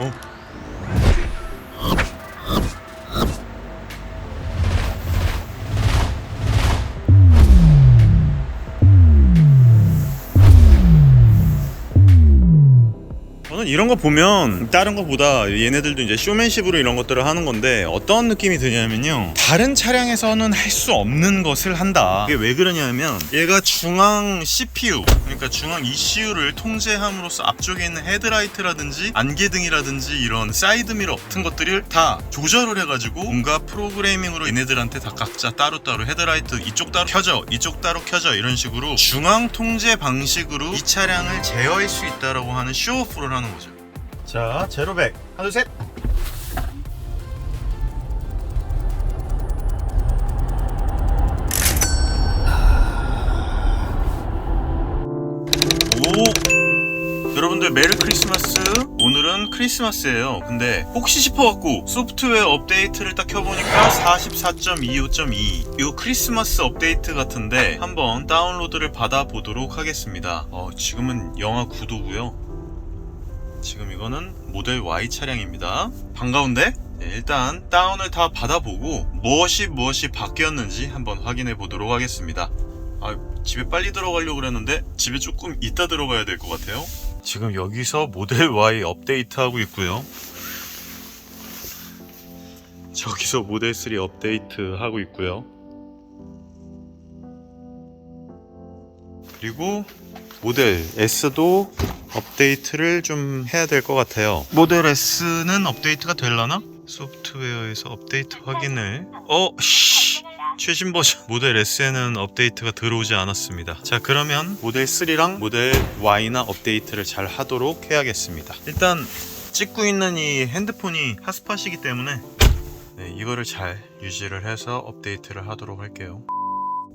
어. 이런 거 보면 다른 거보다 얘네들도 이제 쇼맨십으로 이런 것들을 하는 건데 어떤 느낌이 드냐면요 다른 차량에서는 할 수 없는 것을 한다 이게 왜 그러냐면 얘가 중앙 CPU 그러니까 중앙 ECU를 통제함으로써 앞쪽에 있는 헤드라이트라든지 안개등이라든지 이런 사이드미러 같은 것들을 다 조절을 해가지고 뭔가 프로그래밍으로 얘네들한테 다 각자 따로따로 헤드라이트 이쪽 따로 켜져 이쪽 따로 켜져 이런 식으로 중앙 통제 방식으로 이 차량을 제어할 수 있다라고 하는 쇼오프를 하는 거죠. 자, 제로백. 하나 둘 셋. 오. 여러분들 메리 크리스마스. 오늘은 크리스마스예요. 근데 혹시 싶어갖고 소프트웨어 업데이트를 딱 켜보니까 44.25.2 이거 크리스마스 업데이트 같은데 한번 다운로드를 받아보도록 하겠습니다. 어, 지금은 영하 9도고요 지금 이거는 모델 Y 차량입니다 반가운데 네, 일단 다운을 다 받아보고 무엇이 무엇이 바뀌었는지 한번 확인해 보도록 하겠습니다 아, 집에 빨리 들어가려고 그랬는데 집에 조금 이따 들어가야 될 것 같아요. 지금 여기서 모델 Y 업데이트 하고 있고요. 저기서 모델 3 업데이트 하고 있고요. 그리고 모델 S도 업데이트를 좀 해야 될 것 같아요. 모델 S는 업데이트가 될라나? 소프트웨어에서 업데이트 확인을 어 씨. 최신 버전 모델 S에는 업데이트가 들어오지 않았습니다. 자 그러면 모델 3랑 모델 Y나 업데이트를 잘 하도록 해야겠습니다. 일단 찍고 있는 이 핸드폰이 핫스팟이기 때문에 네, 이거를 잘 유지를 해서 업데이트를 하도록 할게요.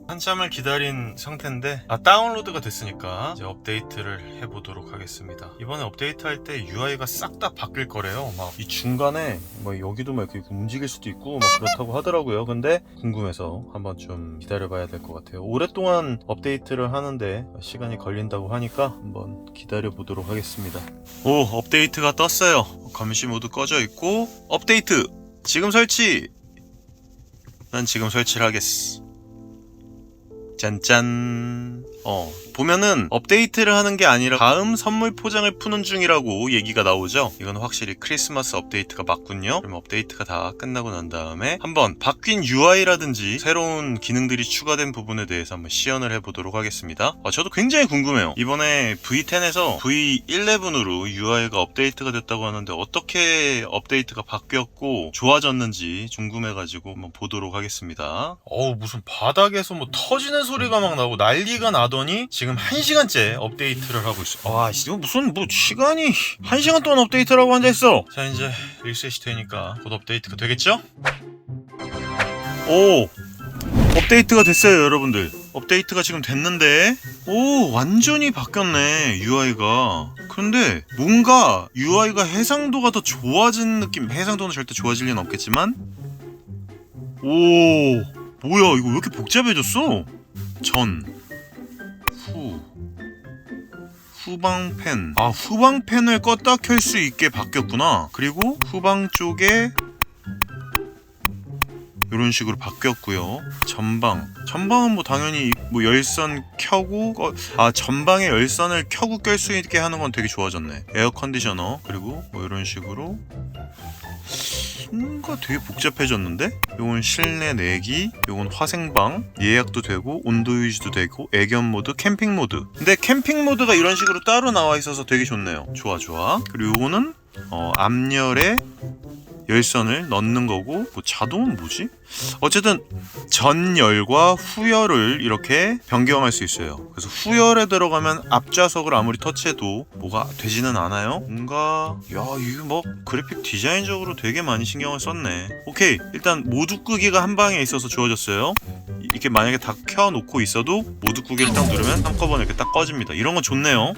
한참을 기다린 상태인데 아 다운로드가 됐으니까 이제 업데이트를 해보도록 하겠습니다. 이번에 업데이트 할 때 UI가 싹 다 바뀔 거래요. 막 이 중간에 뭐 여기도 막 이렇게 움직일 수도 있고 막 그렇다고 하더라고요. 근데 궁금해서 한번 좀 기다려 봐야 될 것 같아요. 오랫동안 업데이트를 하는데 시간이 걸린다고 하니까 한번 기다려 보도록 하겠습니다. 오 업데이트가 떴어요. 감시 모드 꺼져 있고 업데이트! 지금 설치! 난 지금 설치를 하겠어 짠짠. 어, 보면은 업데이트를 하는 게 아니라 다음 선물 포장을 푸는 중이라고 얘기가 나오죠. 이건 확실히 크리스마스 업데이트가 맞군요. 그럼 업데이트가 다 끝나고 난 다음에 한번 바뀐 UI라든지 새로운 기능들이 추가된 부분에 대해서 한번 시연을 해보도록 하겠습니다. 어, 저도 굉장히 궁금해요. 이번에 V10에서 V11으로 UI가 업데이트가 됐다고 하는데 어떻게 업데이트가 바뀌었고 좋아졌는지 궁금해가지고 한번 보도록 하겠습니다. 어우 무슨 바닥에서 뭐 터지는 소리가 막 나고 난리가 나 더니 지금 1시간째 업데이트를 하고 있어. 와, 이거 무슨 뭐 시간이 1시간 동안 업데이트를 하고 앉아 있어. 자, 이제 리셋이 되니까 곧 업데이트가 되겠죠? 오! 업데이트가 됐어요, 여러분들. 업데이트가 지금 됐는데, 오, 완전히 바뀌었네, UI가. 그런데 뭔가 UI가 해상도가 더 좋아진 느낌, 해상도는 절대 좋아질 리는 없겠지만, 오, 뭐야, 이거 왜 이렇게 복잡해졌어? 전, 후방팬. 아, 후방팬을 껐다 켤 수 있게 바뀌었구나. 그리고 후방 쪽에 이런 식으로 바뀌었고요. 전방. 전방은 뭐 당연히 뭐 열선 켜고 꺼... 아 전방에 열선을 켜고 깰수 있게 하는 건 되게 좋아졌네. 에어 컨디셔너 그리고 뭐 이런 식으로 뭔가 되게 복잡해졌는데? 요건 실내 내기, 요건 화생방, 예약도 되고 온도 유지도 되고 애견 모드, 캠핑 모드. 근데 캠핑 모드가 이런 식으로 따로 나와 있어서 되게 좋네요. 좋아 좋아. 그리고 요거는 어, 앞열에 열선을 넣는 거고 뭐 자동은 뭐지? 어쨌든 전열과 후열을 이렇게 변경할 수 있어요. 그래서 후열에 들어가면 앞좌석을 아무리 터치해도 뭐가 되지는 않아요. 뭔가 야 이거 뭐 그래픽 디자인적으로 되게 많이 신경을 썼네. 오케이 일단 모두 끄기가 한 방에 있어서 좋아졌어요. 이- 이렇게 만약에 다 켜놓고 있어도 모두 끄기를 딱 누르면 한꺼번에 이렇게 딱 꺼집니다. 이런 건 좋네요.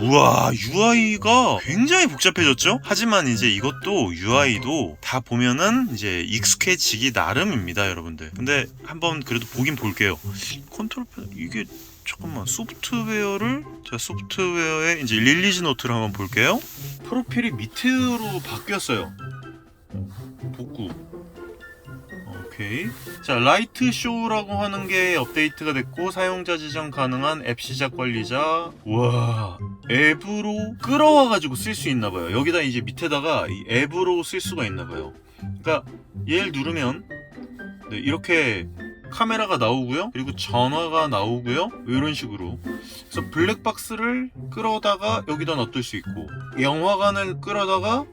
우와 UI가 굉장히 복잡해졌죠? 하지만 이제 이것도 UI도 다 보면은 이제 익숙해지기 나름입니다 여러분들 근데 한번 그래도 보긴 볼게요 컨트롤 패널 이게 잠깐만 소프트웨어를 자 소프트웨어에 이제 릴리즈 노트를 한번 볼게요 프로필이 밑으로 바뀌었어요. 복구. 오케이. 자, 라이트 쇼라고 하는 게 업데이트가 됐고 사용자 지정 가능한 앱 시작 관리자. 와, 앱으로 끌어와 가지고 쓸 수 있나 봐요. 여기다 이제 밑에다가 이 앱으로 쓸 수가 있나 봐요. 그러니까 얘를 누르면 네, 이렇게 카메라가 나오고요. 그리고 전화가 나오고요. 이런 식으로. 그래서 블랙박스를 끌어다가 여기다 놔둘 수 있고 영화관을 끌어다가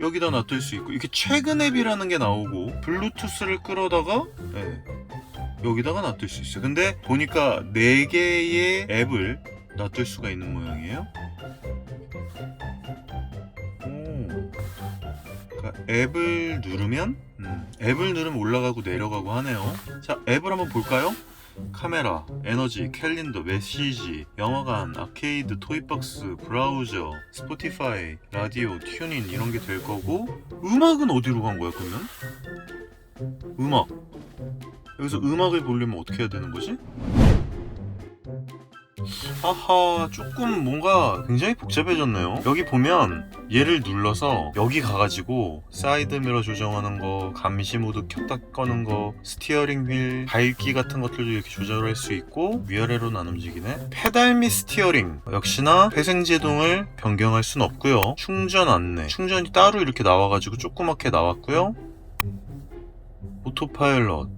여기다 놔둘 수 있고 이렇게 최근 앱이라는 게 나오고 블루투스를 끌어다가 네, 여기다가 놔둘 수 있어요. 근데 보니까 4개의 앱을 놔둘 수가 있는 모양이에요. 오. 그러니까 앱을 누르면 음, 앱을 누르면 올라가고 내려가고 하네요. 자, 앱을 한번 볼까요? 카메라, 에너지, 캘린더, 메시지, 영화관, 아케이드, 토이박스, 브라우저, 스포티파이, 라디오, 튜닝 이런 게 될 거고 음악은 어디로 간 거야 그러면? 음악 여기서 음악을 보려면 어떻게 해야 되는 거지? 하하 조금 뭔가 굉장히 복잡해졌네요. 여기 보면 얘를 눌러서 여기 가가지고 사이드 미러 조정하는 거 감시 모드 켰다 꺼는 거 스티어링 휠 밝기 같은 것들도 이렇게 조절할 수 있고 위아래로 안 움직이네. 페달 및 스티어링. 역시나 회생제동을 변경할 순 없고요. 충전 안내. 충전이 따로 이렇게 나와가지고 조그맣게 나왔고요. 오토파일럿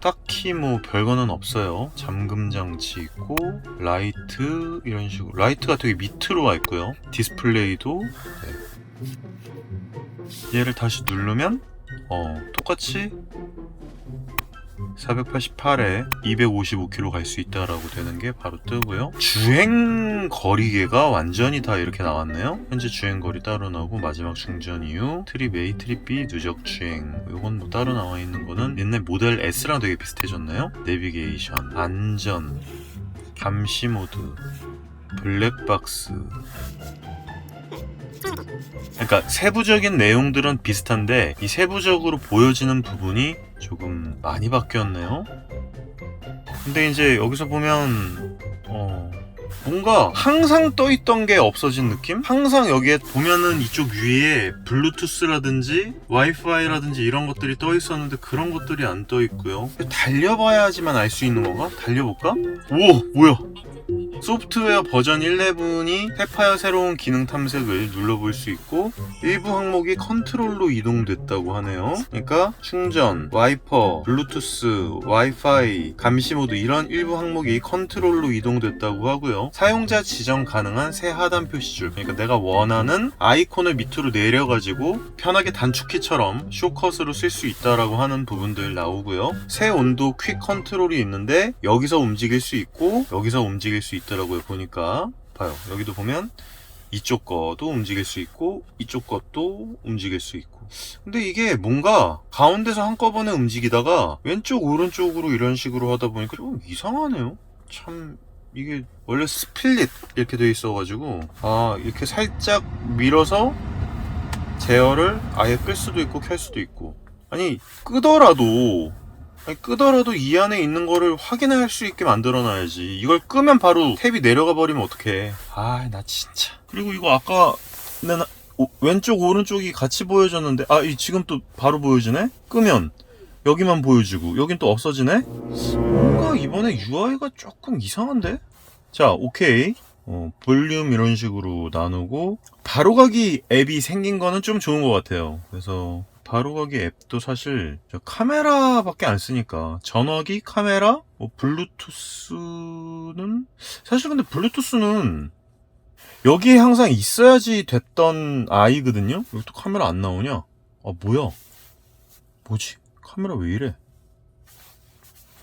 딱히 뭐 별거는 없어요. 잠금 장치 있고 라이트 이런 식으로 라이트가 되게 밑으로 와 있고요. 디스플레이도 네. 얘를 다시 누르면 어 똑같이 488에 255km 갈 수 있다라고 되는 게 바로 뜨고요. 주행 거리계가 완전히 다 이렇게 나왔네요. 현재 주행 거리 따로 나오고 마지막 충전 이후 트립 A, 트립 B 누적 주행. 이건 뭐 따로 나와 있는 거는 옛날 모델 S랑 되게 비슷해졌네요. 내비게이션, 안전, 감시 모드, 블랙박스. 그러니까 세부적인 내용들은 비슷한데 이 세부적으로 보여지는 부분이 조금 많이 바뀌었네요. 근데 이제 여기서 보면 어 뭔가 항상 떠 있던 게 없어진 느낌? 항상 여기에 보면은 이쪽 위에 블루투스라든지 와이파이라든지 이런 것들이 떠 있었는데 그런 것들이 안 떠 있고요. 달려봐야지만 알 수 있는 건가? 달려볼까? 오 뭐야? 소프트웨어 버전 11이 탭하여 새로운 기능 탐색을 눌러볼 수 있고 일부 항목이 컨트롤로 이동됐다고 하네요. 그러니까 충전, 와이퍼, 블루투스, 와이파이, 감시 모드 이런 일부 항목이 컨트롤로 이동됐다고 하고요. 사용자 지정 가능한 새 하단 표시줄 그러니까 내가 원하는 아이콘을 밑으로 내려가지고 편하게 단축키처럼 쇼컷으로 쓸 수 있다라고 하는 부분들 나오고요. 새 온도 퀵 컨트롤이 있는데 여기서 움직일 수 있고 여기서 움직일 수 있 더라고요. 보니까 봐요. 여기도 보면 이쪽 것도 움직일 수 있고 이쪽 것도 움직일 수 있고 근데 이게 뭔가 가운데서 한꺼번에 움직이다가 왼쪽 오른쪽으로 이런 식으로 하다 보니까 좀 이상하네요 참 이게 원래 스플릿 이렇게 돼 있어 가지고 아 이렇게 살짝 밀어서 제어를 아예 끌 수도 있고 켤 수도 있고 아니 끄더라도 아니, 끄더라도 이 안에 있는 거를 확인할 수 있게 만들어놔야지. 이걸 끄면 바로 탭이 내려가 버리면 어떡해. 아, 나 진짜. 그리고 이거 아까 내가 오- 왼쪽 오른쪽이 같이 보여졌는데 아, 이 지금 또 바로 보여지네? 끄면 여기만 보여지고 여긴 또 없어지네? 뭔가 이번에 UI가 조금 이상한데? 자, 오케이. 어, 볼륨 이런 식으로 나누고 바로가기 앱이 생긴 거는 좀 좋은 것 같아요. 그래서 바로가기 앱도 사실 저 카메라밖에 안 쓰니까 전화기, 카메라, 뭐 블루투스는 사실 근데 블루투스는 여기에 항상 있어야지 됐던 아이거든요. 여기 또 카메라 안 나오냐? 아 뭐야? 뭐지? 카메라 왜 이래?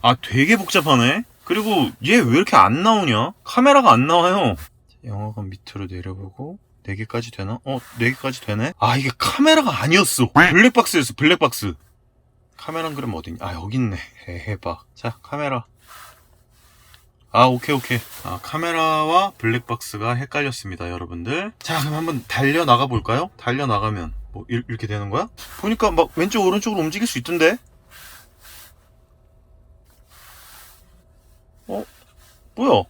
아 되게 복잡하네. 그리고 얘 왜 이렇게 안 나오냐? 카메라가 안 나와요. 영화관 밑으로 내려보고 4개까지 되나? 어, 4개까지 되네? 아, 이게 카메라가 아니었어. 블랙박스였어, 블랙박스. 카메라 그럼 어딨냐? 아, 여기 있네. 해봐. 자, 카메라. 아, 오케이, 오케이. 아, 카메라와 블랙박스가 헷갈렸습니다, 여러분들. 자, 그럼 한번 달려나가 볼까요? 달려나가면, 뭐, 이- 이렇게 되는 거야? 보니까 막 왼쪽, 오른쪽으로 움직일 수 있던데? 어? 뭐야?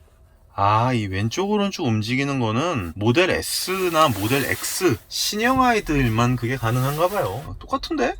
아, 이 왼쪽 오른쪽 움직이는 거는 모델 S나 모델 X 신형 아이들만 그게 가능한가 봐요. 어, 똑같은데?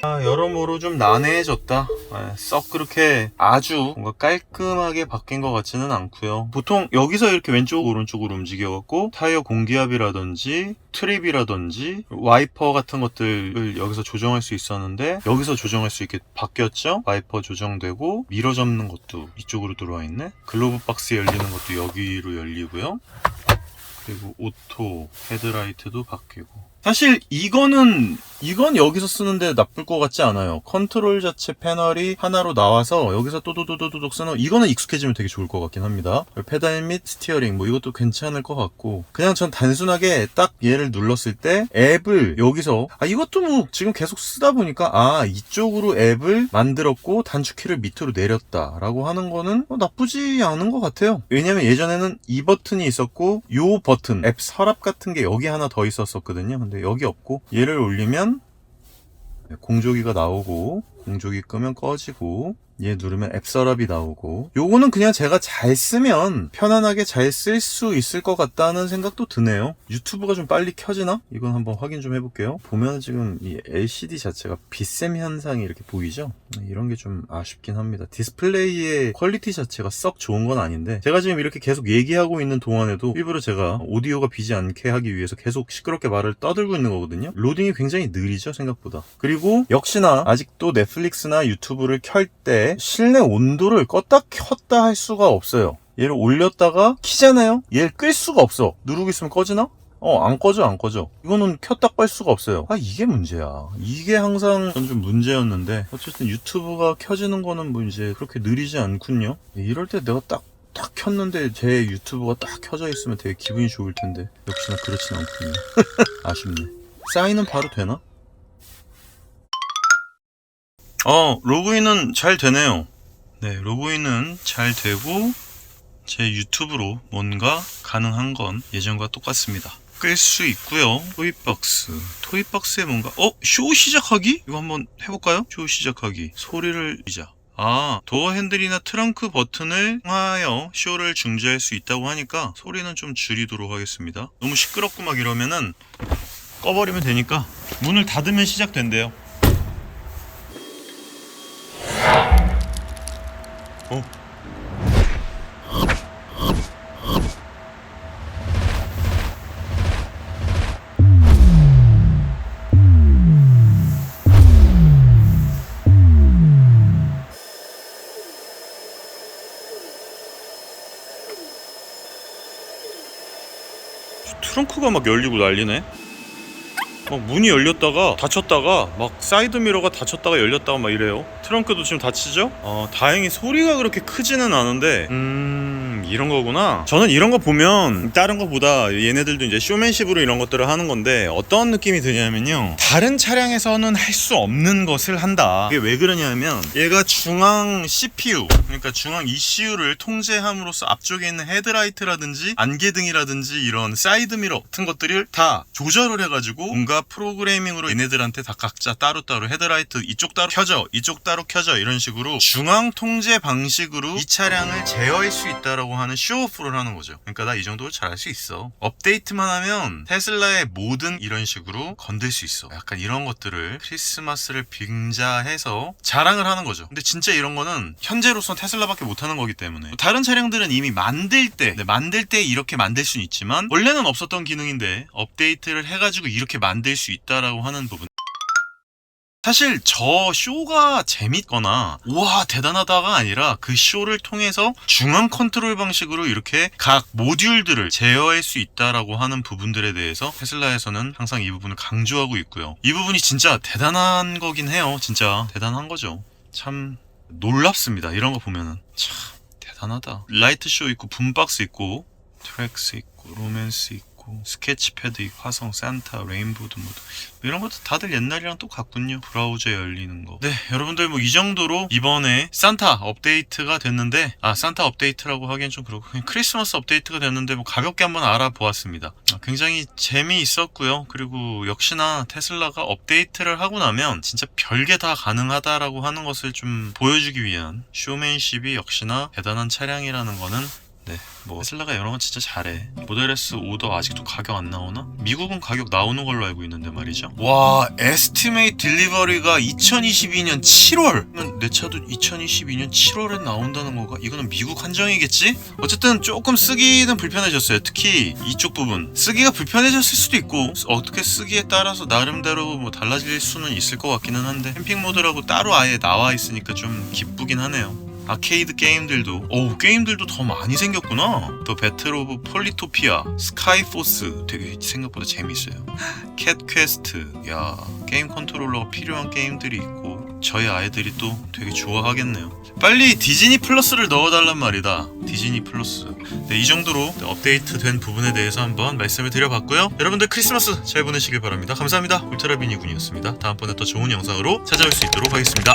아, 여러모로 좀 난해해졌다. 아, 썩 그렇게 아주 뭔가 깔끔하게 바뀐 것 같지는 않고요. 보통 여기서 이렇게 왼쪽 오른쪽으로 움직여갖고 타이어 공기압이라든지 트립이라든지 와이퍼 같은 것들을 여기서 조정할 수 있었는데 여기서 조정할 수 있게 바뀌었죠. 와이퍼 조정되고 미러 접는 것도 이쪽으로 들어와 있네. 글로브 박스 열리는 것도 여기로 열리고요. 그리고 오토 헤드라이트도 바뀌고 사실 이거는 이건 여기서 쓰는데 나쁠 것 같지 않아요. 컨트롤 자체 패널이 하나로 나와서 여기서 또도도도도독 쓰는 이거는 익숙해지면 되게 좋을 것 같긴 합니다. 페달 및 스티어링 뭐 이것도 괜찮을 것 같고 그냥 전 단순하게 딱 얘를 눌렀을 때 앱을 여기서 아 이것도 뭐 지금 계속 쓰다 보니까 아 이쪽으로 앱을 만들었고 단축키를 밑으로 내렸다라고 하는 거는 뭐 나쁘지 않은 것 같아요. 왜냐면 예전에는 이 버튼이 있었고 요 버튼 앱 서랍 같은 게 여기 하나 더 있었었거든요. 근데 여기 없고 얘를 올리면 네, 공조기가 나오고 공조기 끄면 꺼지고 얘 누르면 앱 서랍이 나오고 요거는 그냥 제가 잘 쓰면 편안하게 잘 쓸 수 있을 것 같다는 생각도 드네요. 유튜브가 좀 빨리 켜지나? 이건 한번 확인 좀 해볼게요. 보면 지금 이 LCD 자체가 빛샘 현상이 이렇게 보이죠? 네, 이런 게 좀 아쉽긴 합니다. 디스플레이의 퀄리티 자체가 썩 좋은 건 아닌데 제가 지금 이렇게 계속 얘기하고 있는 동안에도 일부러 제가 오디오가 비지 않게 하기 위해서 계속 시끄럽게 말을 떠들고 있는 거거든요. 로딩이 굉장히 느리죠 생각보다. 그리고 역시나 아직도 넷플 릭스나 유튜브를 켤 때 실내 온도를 껐다 켰다 할 수가 없어요 얘를 올렸다가 키잖아요 얘를 끌 수가 없어 누르고 있으면 꺼지나? 어, 안 꺼져, 안 꺼져. 이거는 켰다 뺄 수가 없어요. 아, 이게 문제야. 이게 항상 전좀 문제였는데, 어쨌든 유튜브가 켜지는 거는 뭐 이제 그렇게 느리지 않군요. 이럴 때 내가 딱, 딱 켰는데 제 유튜브가 딱 켜져 있으면 되게 기분이 좋을 텐데, 역시나 그렇진 않군요. 아쉽네. 사인은 바로 되나? 어, 로그인은 잘 되네요. 네, 로그인은 잘 되고, 제 유튜브로 뭔가 가능한 건 예전과 똑같습니다. 끌 수 있고요. 토이박스. 토이박스에 뭔가 어? 쇼 시작하기? 이거 한번 해볼까요? 쇼 시작하기. 소리를 이자. 아, 도어 핸들이나 트렁크 버튼을 통하여 쇼를 중지할 수 있다고 하니까 소리는 좀 줄이도록 하겠습니다. 너무 시끄럽고 막 이러면은 꺼버리면 되니까 문을 닫으면 시작된대요. 어, 트렁크가 막 열리고 난리네. 막 문이 열렸다가 닫혔다가 막 사이드 미러가 닫혔다가 열렸다가 막 이래요. 트렁크도 지금 닫히죠? 어, 다행히 소리가 그렇게 크지는 않은데 음 이런 거구나. 저는 이런 거 보면 다른 거보다 얘네들도 이제 쇼맨십으로 이런 것들을 하는 건데 어떤 느낌이 드냐면요. 다른 차량에서는 할 수 없는 것을 한다. 이게 왜 그러냐면 얘가 중앙 CPU 그러니까 중앙 ECU를 통제함으로써 앞쪽에 있는 헤드라이트라든지 안개등이라든지 이런 사이드 미러 같은 것들을 다 조절을 해가지고 뭔가 프로그래밍으로 얘네들한테 다 각자 따로따로 헤드라이트 이쪽 따로 켜져 이쪽 따로 켜져 이런 식으로 중앙 통제 방식으로 이 차량을 제어할 수 있다라고 하는 쇼오프를 하는 거죠. 그러니까 나 이 정도로 잘할 수 있어. 업데이트만 하면 테슬라의 모든 이런 식으로 건들 수 있어. 약간 이런 것들을 크리스마스를 빙자해서 자랑을 하는 거죠. 근데 진짜 이런 거는 현재로서 테슬라밖에 못하는 거기 때문에 다른 차량들은 이미 만들 때 네, 만들 때 이렇게 만들 수는 있지만 원래는 없었던 기능인데 업데이트를 해가지고 이렇게 만들 수 있다라고 하는 부분. 사실 저 쇼가 재밌거나 우와 대단하다가 아니라 그 쇼를 통해서 중앙 컨트롤 방식으로 이렇게 각 모듈들을 제어할 수 있다라고 하는 부분들에 대해서 테슬라에서는 항상 이 부분을 강조하고 있고요. 이 부분이 진짜 대단한 거긴 해요. 진짜 대단한 거죠. 참 놀랍습니다. 이런 거 보면은 참 대단하다. 라이트 쇼 있고 붐박스 있고 트랙스 있고 로맨스 있고 있고 스케치패드 있고 화성 산타 레인보드 모드 뭐 이런 것도 다들 옛날이랑 또 같군요. 브라우저에 열리는 거 네 여러분들 뭐 이 정도로 이번에 산타 업데이트가 됐는데 아 산타 업데이트라고 하기엔 좀 그렇고 그냥 크리스마스 업데이트가 됐는데 뭐 가볍게 한번 알아보았습니다. 아, 굉장히 재미있었고요. 그리고 역시나 테슬라가 업데이트를 하고 나면 진짜 별게 다 가능하다라고 하는 것을 좀 보여주기 위한 쇼맨십이 역시나 대단한 차량이라는 거는 네, 뭐 테슬라가 이런 건 진짜 잘해. 모델 S 오더 아직도 가격 안 나오나? 미국은 가격 나오는 걸로 알고 있는데 말이죠. 와, 에스티메이트 딜리버리가 2022년 7월. 그러면 내 차도 2022년 7월에 나온다는 거가 이거는 미국 한정이겠지? 어쨌든 조금 쓰기는 불편해졌어요. 특히 이쪽 부분 쓰기가 불편해졌을 수도 있고 어떻게 쓰기에 따라서 나름대로 뭐 달라질 수는 있을 것 같기는 한데 캠핑 모드라고 따로 아예 나와 있으니까 좀 기쁘긴 하네요. 아케이드 게임들도 오 게임들도 더 많이 생겼구나. 더 배틀 오브 폴리토피아 스카이포스 되게 생각보다 재밌어요. 캣 퀘스트 야 게임 컨트롤러가 필요한 게임들이 있고 저희 아이들이 또 되게 좋아하겠네요. 빨리 디즈니 플러스를 넣어달란 말이다. 디즈니 플러스. 네, 이 정도로 업데이트 된 부분에 대해서 한번 말씀을 드려봤고요. 여러분들 크리스마스 잘 보내시길 바랍니다. 감사합니다. 울트라비니군이었습니다. 다음번에 더 좋은 영상으로 찾아올 수 있도록 하겠습니다